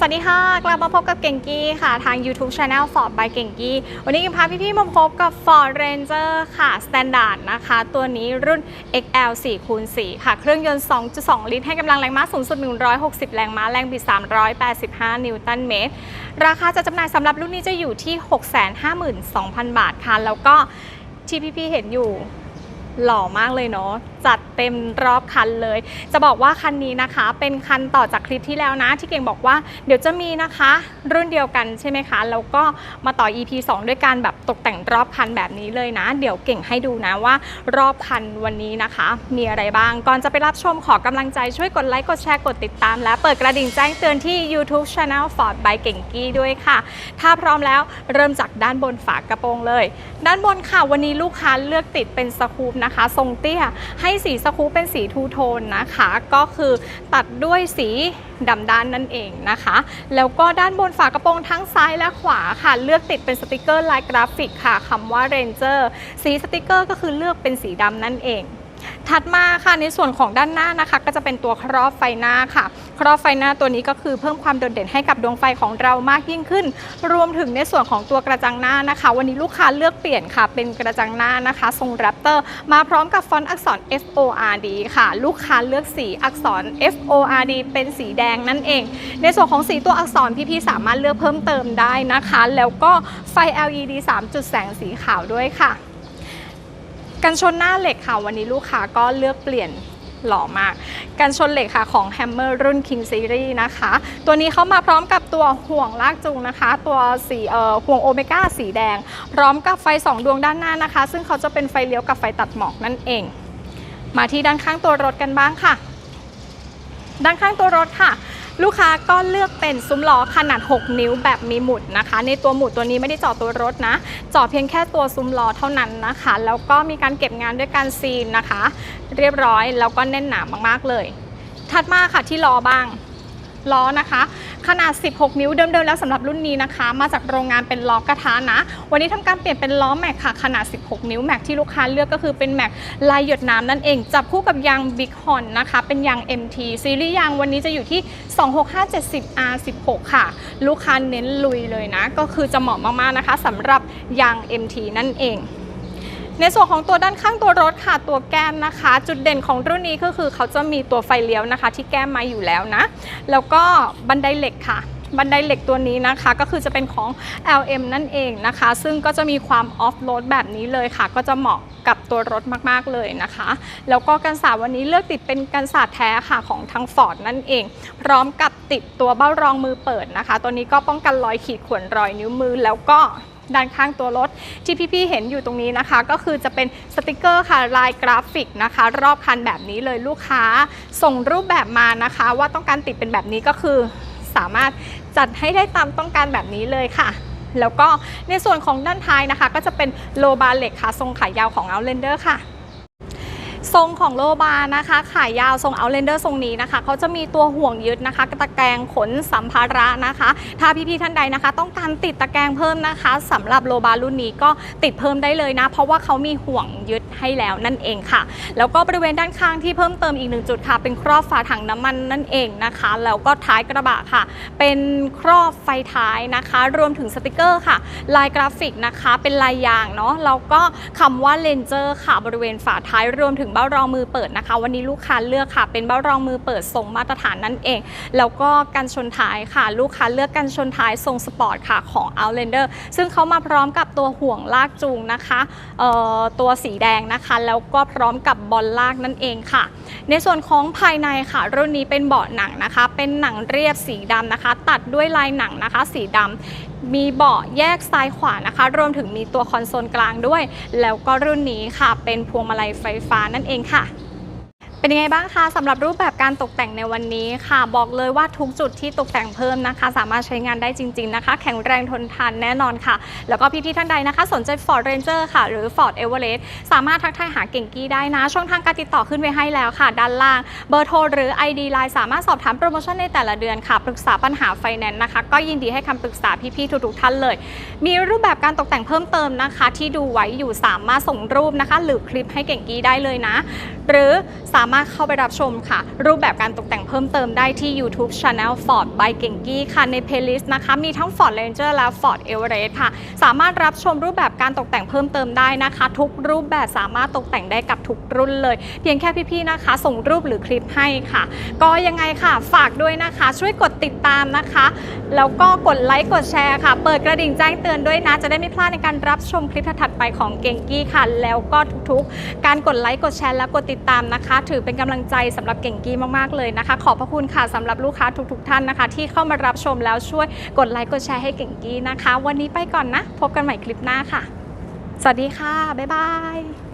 สวัสดีค่ะ กลับมาพบกับเก่งกี้ค่ะ ทาง YouTube Channel Ford by เก่งกี้ วันนี้กิมพาพี่ๆมาพบกับ Ford Ranger ค่ะ Standard นะคะ ตัวนี้รุ่น XL 4คูณ4ค่ะ เครื่องยนต์ 2.2 ลิตร ให้กำลังแรงม้าสูงสุด 160 แรงม้า แรงบิด 385 นิวตันเมตร ราคาจะจำหน่ายสำหรับรุ่นนี้จะอยู่ที่ 652,000 บาทค่ะ แล้วก็ที่พี่ๆเห็นอยู่ หล่อมากเลยเนาะจัดเต็มรอบคันเลย จะบอกว่าคันนี้นะคะ เป็นคันต่อจากคลิปที่แล้วนะ ที่เก่งบอกว่าเดี๋ยวจะมีนะคะ รุ่นเดียวกันใช่ไหมคะ แล้วก็มาต่อ EP 2 ด้วยการแบบตกแต่งรอบคันแบบนี้เลยนะ เดี๋ยวเก่งให้ดูนะว่ารอบคันวันนี้นะคะ มีอะไรบ้าง ก่อนจะไปรับชมขอกำลังใจช่วยกดไลค์กดแชร์กดติดตาม และเปิดกระดิ่งแจ้งเตือนที่ YouTube Channel Ford by เก่งกี้ด้วยค่ะ ถ้าพร้อมแล้วเริ่มจากด้านบนฝากระโปรงเลย ด้านบนค่ะวันนี้ลูกค้าเลือกติดเป็นสกูปนะคะ ทรงเตี้ยให้สีสกูปเป็นสีทูโทนนะคะ ก็คือตัดด้วยสีดำด้านนั่นเองนะคะ แล้วก็ด้านบนฝากระโปรงทั้งซ้ายและขวาค่ะ เลือกติดเป็นสติกเกอร์ลายกราฟิกค่ะคำว่า Ranger สีสติกเกอร์ก็คือเลือกเป็นสีดำนั่นเอง ถัดมาค่ะในส่วนของด้านหน้านะคะ ก็จะเป็นตัวครอบไฟหน้าค่ะ ครอบไฟหน้าตัวนี้ก็คือเพิ่มความโดดเด่นให้กับดวงไฟของเรามากยิ่งขึ้น รวมถึงในส่วนของตัวกระจังหน้านะคะ วันนี้ลูกค้าเลือกเปลี่ยนค่ะ เป็นกระจังหน้านะคะ ทรงแรปเตอร์ มาพร้อมกับฟอนต์อักษร F O R D ค่ะ ลูกค้าเลือกสีอักษร F O R D เป็นสีแดงนั่นเอง ในส่วนของสีตัวอักษรพี่ๆสามารถเลือกเพิ่มเติมได้นะคะ แล้วก็ไฟ LED 3 จุดแสงสีขาวด้วยค่ะ กันชนหน้าเหล็กค่ะ วันนี้ลูกค้าก็เลือกเปลี่ยนหล่อมาก กันชนเหล็กค่ะของ Hammer รุ่น King Series นะคะ ตัวนี้เขามาพร้อมกับตัวห่วงลากจูงนะคะ ตัวสีเอ่อห่วงโอเมก้าสีแดง พร้อมกับไฟ 2 ดวงด้านหน้านะคะ ซึ่งเขาจะเป็นไฟเลี้ยวกับไฟตัดหมอกนั่นเอง มาที่ด้านข้างตัวรถกันบ้างค่ะ ด้านข้างตัวรถค่ะ ลูกค้าก็เลือกเป็นซุ้มล้อขนาด 6 นิ้วแบบมีหมุดนะคะ ในตัวหมุดตัวนี้ไม่ได้เจาะตัวรถนะเจาะเพียงแค่ตัวซุ้มล้อเท่านั้นนะคะ แล้วก็มีการเก็บงานด้วยการซีนนะคะ เรียบร้อยแล้วก็แน่นหนามากๆเลย ถัดมาค่ะที่ล้อบ้าง ล้อนะคะ ขนาด 16 นิ้วเดิมๆแล้วสำหรับรุ่นนี้นะคะ มาจากโรงงานเป็นล้อกระทะนะ วันนี้ทำการเปลี่ยนเป็นล้อแม็กค่ะ ขนาด 16 นิ้วแม็กที่ลูกค้าเลือกก็คือเป็นแม็กลายหยดน้ำนั่นเอง จับคู่กับยาง Big Horn นะคะ เป็นยาง MT ซีรีส์ยางวันนี้จะอยู่ที่ 26570 R16 ค่ะ ลูกค้าเน้นลุยเลยนะ ก็คือจะเหมาะมากๆนะคะสำหรับยาง MT นั่นเอง ในส่วนของตัวด้านข้างตัวรถค่ะตัวแก้มนะคะ จุดเด่นของรุ่นนี้ก็คือเขาจะมีตัวไฟเลี้ยวนะคะ ที่แก้มมาอยู่แล้วนะ แล้วก็บันไดเหล็กค่ะบันไดเหล็กตัวนี้นะคะก็คือจะเป็นของ LM นั่นเองนะคะ ซึ่งก็จะมีความออฟโรดแบบนี้เลยค่ะ ก็จะเหมาะกับตัวรถมากๆเลยนะคะ แล้วก็กันศาวันนี้เลือกติดเป็นกันศาแท้ค่ะของทางฟอร์ดนั่นเอง พร้อมกับติดตัวเบ้ารองมือเปิดนะคะ ตัวนี้ก็ป้องกันรอยขีดข่วนรอยนิ้วมือแล้วก็ ด้านข้างตัวรถ ที่พี่ๆเห็นอยู่ตรงนี้นะคะ ก็คือจะเป็นสติกเกอร์ค่ะลายกราฟิกนะคะ รอบคันแบบนี้เลยลูกค้าส่งรูปแบบมานะคะ ว่าต้องการติดเป็นแบบนี้ก็คือสามารถจัดให้ได้ตามต้องการแบบนี้เลยค่ะแล้วก็ในส่วนของด้านท้ายนะคะ ก็จะเป็นโลบาร์เหล็กค่ะ ทรงขายาวของ Outlander ค่ะ ทรงของโลบานะคะ ขายยาวทรง Outlander ทรงนี้นะคะเขาจะมีตัวห่วงยึดนะคะตะแกรงขนสัมภาระนะคะ ถ้าพี่ๆท่านใดนะคะ ต้องการติดตะแกรงเพิ่มนะคะสำหรับโลบาร์รุ่นนี้ก็ติดเพิ่มได้เลยนะ เพราะว่าเขามีห่วงยึดให้แล้วนั่นเองค่ะ แล้วก็บริเวณด้านข้างที่เพิ่มเติมอีกหนึ่งจุดค่ะ เป็นครอบฝาถังน้ำมันนั่นเองนะคะ แล้วก็ท้ายกระบะค่ะ เป็นครอบไฟท้ายนะคะ รวมถึงสติกเกอร์ค่ะ ลายกราฟิกนะคะ เป็นลายยางเนาะแล้วก็คำว่าเลนเจอร์ค่ะบริเวณฝาท้ายรวมถึงบ้ารองมือเปิดนะคะ วันนี้ลูกค้าเลือกค่ะ เป็นเบ้ารองมือเปิดทรงมาตรฐานนั่นเอง แล้วก็กันชนท้ายค่ะ ลูกค้าเลือกกันชนท้ายทรงสปอร์ตค่ะของ Outlander ซึ่งเขามาพร้อมกับตัวห่วงลากจูงนะคะตัวสีแดงนะคะ แล้วก็พร้อมกับบอลลากนั่นเองค่ะ ในส่วนของภายในค่ะ รุ่นนี้เป็นเบาะหนังนะคะ เป็นหนังเรียบสีดำนะคะ ตัดด้วยลายหนังนะคะ สีดำมีเบาะแยกซ้ายขวานะคะ รวมถึงมีตัวคอนโซลกลางด้วย แล้วก็รุ่นนี้ค่ะ เป็นพวงมาลัยไฟฟ้านั่นเองค่ะ เป็นยังไงบ้างคะสำหรับรูปแบบการตกแต่งในวันนี้ค่ะ บอกเลยว่าทุกจุดที่ตกแต่งเพิ่มนะคะ สามารถใช้งานได้จริง ๆนะคะ แข็งแรงทนทานแน่นอนค่ะ แล้วก็พี่ๆท่านใดนะคะ สนใจ Ford Ranger ค่ะ หรือ Ford Everest สามารถทักทายหาเก่งกี้ได้นะ ช่องทางการติดต่อขึ้นไว้ให้แล้วค่ะ ด้านล่างเบอร์โทรหรือ ID Line สามารถสอบถามโปรโมชั่นในแต่ละเดือนค่ะปรึกษาปัญหาไฟแนนซ์นะคะ ก็ยินดีให้คำปรึกษาพี่ๆทุกๆท่านเลย มีรูปแบบการตกแต่งเพิ่มเติมนะคะ ที่ดูไว้อยู่สามารถส่งรูปนะคะ หรือคลิปให้เก่งกี้ได้เลยนะ หรือสามามารถเข้าไปรับชมค่ะ รูปแบบการตกแต่งเพิ่มเติมได้ที่ YouTube Channel Ford by เก่งกี้ค่ะใน playlist นะคะมีทั้ง Ford Ranger และ Ford Everest ค่ะ สามารถรับชมรูปแบบการตกแต่งเพิ่มเติมได้นะคะ ทุกรูปแบบสามารถตกแต่งได้กับทุกรุ่นเลย เพียงแค่พี่ๆนะคะ ส่งรูปหรือคลิปให้ค่ะ ก็ยังไงค่ะ ฝากด้วยนะคะ ช่วยกดติดตามนะคะ แล้วก็กดไลค์กดแชร์ค่ะ เปิดกระดิ่งแจ้งเตือนด้วยนะ จะได้ไม่พลาดในการรับชมคลิปถัดไปของเก่งกี้ค่ะ แล้วก็ทุกๆ การกดไลค์กดแชร์และกดติดตามนะคะถือเป็นกำลังใจสำหรับเก่งกี้มากๆเลยนะคะ ขอบพระคุณค่ะสำหรับลูกค้าทุก ๆ ท่านนะคะ ที่เข้ามารับชมแล้วช่วยกดไลค์กดแชร์ให้เก่งกี้นะคะ วันนี้ไปก่อนนะ พบกันใหม่คลิปหน้าค่ะ สวัสดีค่ะบ๊ายบาย